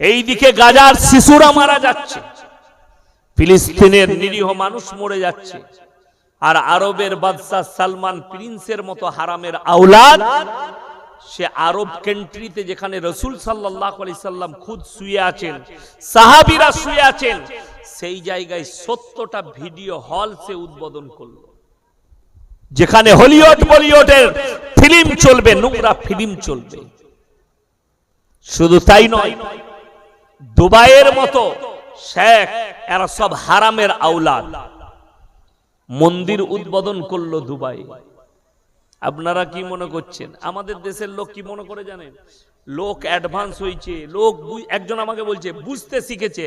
এইদিকে গাজার শিশুরা মারা যাচ্ছে, ফিলিস্তিনের নিরীহ মানুষ মরে যাচ্ছে, আর আরবের বাদশাহ সালমান প্রিন্সের মতো হারামের আওলাদ, সে আরব কান্ট্রিতে যেখানে রসুল সাল্লাম খুদ শুয়ে আছেন, সাহাবিরা শুয়ে আছেন, সেই জায়গায় সত্তরটা ভিডিও হল সে উদ্বোধন করল। যেখানে হলিউড, বলিউডের ফিল্ম চলবে, নোংরা ফিল্ম চলবে। শুধু তাই নয় দুবাইয়ের মতো শেখ, এরা সব হারামের আওলাদ। মন্দির উদ্বোধন করল দুবাই। আপনারা কি মনে করছেন? আমাদের দেশের লোক কি মনে করে জানেন? লোক অ্যাডভান্স হয়েছে, লোক একজন আমাকে বলছে, বুঝতে শিখেছে।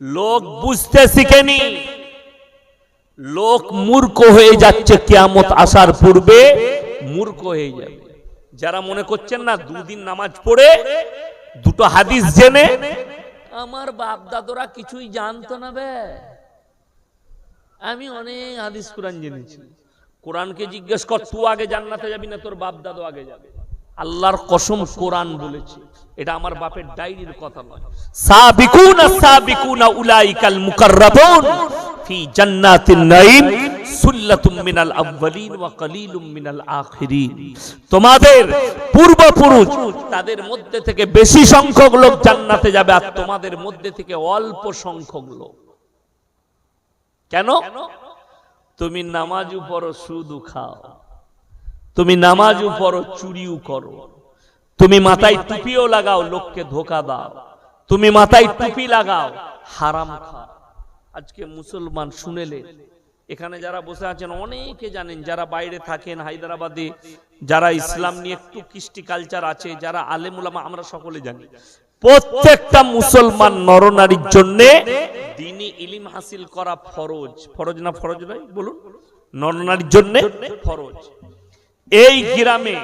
লোক বুঝতে শিখেনি। লোক মূর্খ হয়ে যাচ্ছে কিয়ামত আসার পূর্বে, মূর্খ হয়ে যাবে। যারা মনে করছেন না, দুদিন নামাজ পড়ে দুটো হাদিস জেনে আমার বাপ দাদরা কিছুই জানতো না বে। আমি অনেক হাদিস কোরআন জেনেছি। কোরআনকে জিজ্ঞেস কর, তুই আগে জান্নাতে যাবি না তোর বাপ দাদু আগে যাবে? আল্লাহর কসম কোরআন বলেছে। এটা আমার বাপের ডায়েরির কথা নয়। সাবিকুনা সাবিকুনা উলাইকাল মুকাররাবুন ফি জান্নাতিন নাঈম। সুল্লাতুম তোমাদের মধ্যে থেকে অল্প সংখ্যক লোক। কেন? তুমি পড়ো খাও। তুমি পড়ো, চুরিও করো। তুমি মাথায় টুপিও লাগাও, লোককে ধোকা দাও। তুমি মাথায় টুপি লাগাও, হারাম খাও। আজকে মুসলমান শুনেলে এখানে যারা বসে আছেন অনেকে জানেন, যারা বাইরে থাকেন হায়দ্রাবাদে, যারা ইসলাম নিয়ে একটু কৃষ্টি কালচার আছে, যারা আলেমুলামা আমরা সকলে জানি। প্রত্যেকটা মুসলমান নরনারীর জন্য দিনই ইলিম হাসিল করা ফরজ। ফরজ না ফরজ নয় বলুন। নরনারীর জন্য ফরজ। এই গ্রামে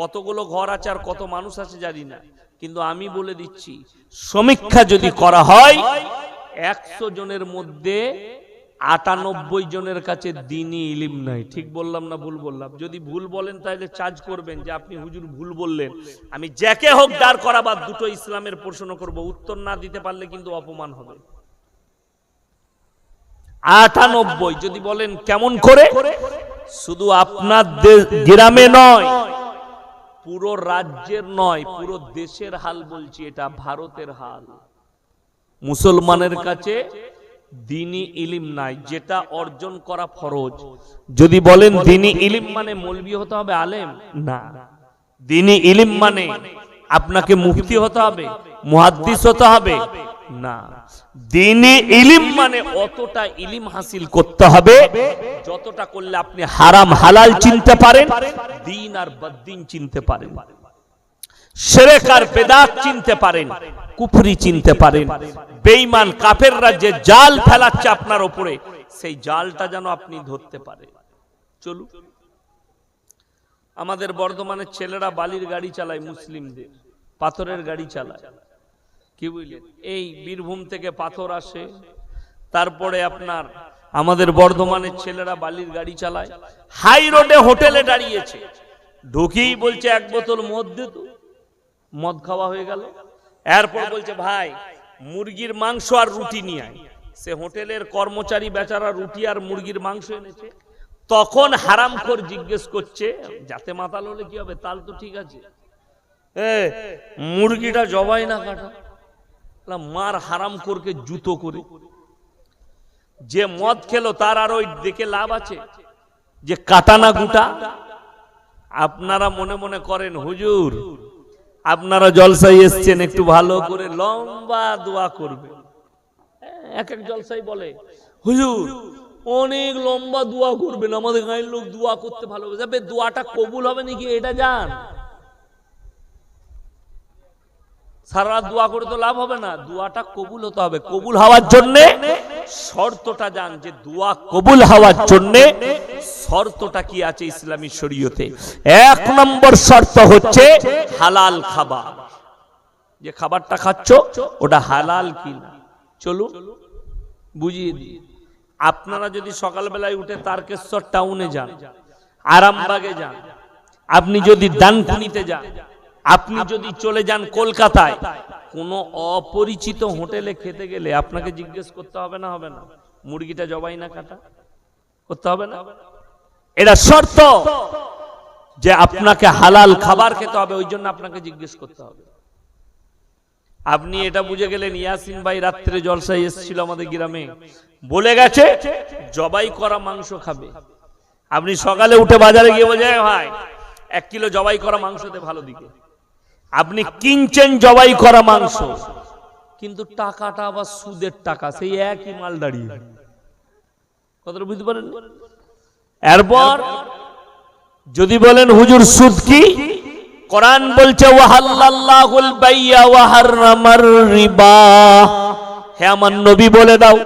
কতগুলো ঘর আছে আর কত মানুষ আছে জানি না, কিন্তু আমি বলে দিচ্ছি, সমীক্ষা যদি করা হয়, একশো জনের মধ্যে আটানব্বই জনের কাছে দিনই ইলিম নাই। ঠিক বললাম না ভুল বললাম? যদি ভুল বলেন তাহলে চার্জ করবেন যে আপনি হুজুর ভুল বললেন। আমি যাকে হোক দাঁড় করাবার দুটো ইসলামের প্রশ্ন করব। উত্তর না দিতে পারলে কিন্তু অপমান হবে। আটানব্বই, যদি বলেন কেমন করে? শুধু আপনার গ্রামে নয়, পুরো রাজ্যের নয়, পুরো দেশের হাল বলছি, এটা ভারতের হাল। মুসলমানের কাছে দিনী ইলিম নাই যেটা অর্জন করা ফরজ। যদি বলেন দিনী ইলিম মানে মৌলবি হতে হবে আলেম? না। দিনী ইলিম মানে আপনাকে মুফতি হতে হবে মুহাদ্দিস হতে হবে। না। দিনী ইলিম মানে অতটা ইলিম হাসিল করতে হবে যতটা করলে আপনি হারাম হালাল চিনতে পারেন। দিন আর বদ্দিন চিনতে পারেন। সেরেক বেদাত চিনতে পারেন, কুফরি চিনতে পারেন। বেঈমান কাফেররা যে জাল ফেলাচ্ছে আপনার উপরে সেই জালটা যেন আপনি ধরতে পারেন। চলুন। আমাদের বর্ধমানের ছেলেরা বালির গাড়ি চালায়, মুসলিমদের। পাথরের গাড়ি চালায়। কি বুঝলেন? এই বীরভূম থেকে পাথর আসে, তারপরে আপনার আমাদের বর্ধমানের ছেলেরা বালির গাড়ি চালায়। হাই রোডে হোটেলে দাঁড়িয়েছে। ঢুকেই বলছে, এক বোতল মদ তো। মদ খাওয়া হয়ে গেল। এরপর বলছে ভাই মুরগির মাংস আর রুটি নিয়ে আয়। সে হোটেলের কর্মচারী বেচারা রুটি আর মুরগির মাংস এনেছে। তখন হারাম হারামখোর জিজ্ঞেস করছে যাতে মাতাল হলে কি হবে? তাল তো ঠিক আছে। এ মুরগিটা জবাই না কাটা। মার হারাম করকে জুতো করে। যে মদ খেলো তার আর ওই দেখে লাভ আছে? যে কাটানা গুটা? আপনারা মনে মনে করেন হুজুর আপনারা জলসাই এসছেন, একটু ভালো করে লম্বা দোয়া করবে এক এক জলসাই বলে, হুজুর, অনেক লম্বা দোয়া করবেন, আমাদের গাঁয়ের লোক দোয়া করতে ভালোবাসে। আবে দোয়াটা কবুল হবে নাকি এটা জান? সারা দোয়া করে তো লাভ হবে না, দোয়াটা কবুল হতে হবে। কবুল হওয়ার জন্য শর্তটা জান যে দোয়া কবুল হওয়ার জন্য শর্তটা কি আছে ইসলামী শরীয়তে? এক নম্বর শর্ত হচ্ছে হালাল খাবার। যে খাবারটা খাচ্ছ, ওটা হালাল কিনা? চলুন, বুঝিয়ে দিই। আপনারা যদি সকালবেলায় উঠে তারকেশ্বর টাউনে যান, আরামবাগে যান, আপনি যদি দানকুনিতে যান আপনি যদি চলে যান কলকাতায়, কোনো অপরিচিত হোটেলে খেতে গেলে আপনাকে জিজ্ঞেস করতে হবে না হবে না। মুরগিটা জবাই না, কাটা। করতে হবে না। এটা শর্ত যে আপনাকে হালাল খাবার খেতে হবে, ওই জন্য আপনাকে জিজ্ঞেস করতে হবে। আপনি এটা বুঝে গেলেন, ইয়াসিন ভাই রাত্রে জলসায় এসেছিল আমাদের গ্রামে। বলে গেছে, জবাই করা মাংস খাবে। আপনি সকালে উঠে বাজারে গিয়ে বোঝে ভাই, এক কিলো জবাই করা মাংসতে ভালো দিকে। আপনি কিনছেন জবাই করা মাংস। কিন্তু টাকাটা আবার সুদের টাকা সেই একই মাল দাঁড়িয়ে। কতটা বুঝতে পারেন? এরপর যদি বলেন হুজুর সুদ কি? কোরআন বলছে ওয়াহাল্লাল্লাহুল বাইয়া ওয়া হাররামার রিবা। হে আমার নবী বলে দাও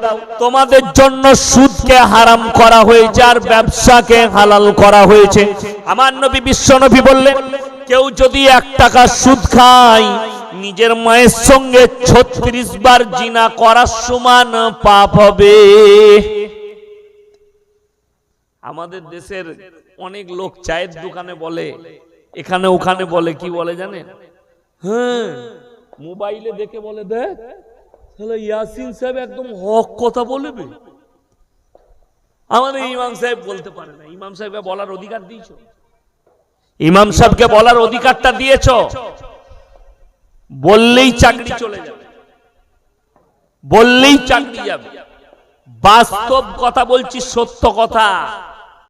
তোমাদের জন্য সুদকে হারাম করা হয়েছে আর ব্যবসাকে হালাল করা হয়েছে। আমার নবী বিশ্ব নবী বললেন কেউ যদি এক টাকা সুদ খায়, নিজের মায়ের সঙ্গে ছত্রিশ বার জিনা করার সমান পাপ হবে। আমাদের দেশের অনেক লোক চায়ের দোকানে বলে, এখানে ওখানে বলে, কি বলে জানেন? হ্যাঁ মোবাইলে দেখে বলে, দেখ, তাহলে ইয়াসিন সাহেব একদম হক কথা বলবে। আমাদের ইমাম সাহেব বলতে পারে না। ইমাম সাহেবকে বলার অধিকার দিয়েছ? ইমাম সাহেবকে বলার অধিকারটা দিয়েছ? বললেই চাকরি চলে যাবে। বললেই চাকরি যাবে। বাস্তব কথা বলছি সত্য কথা।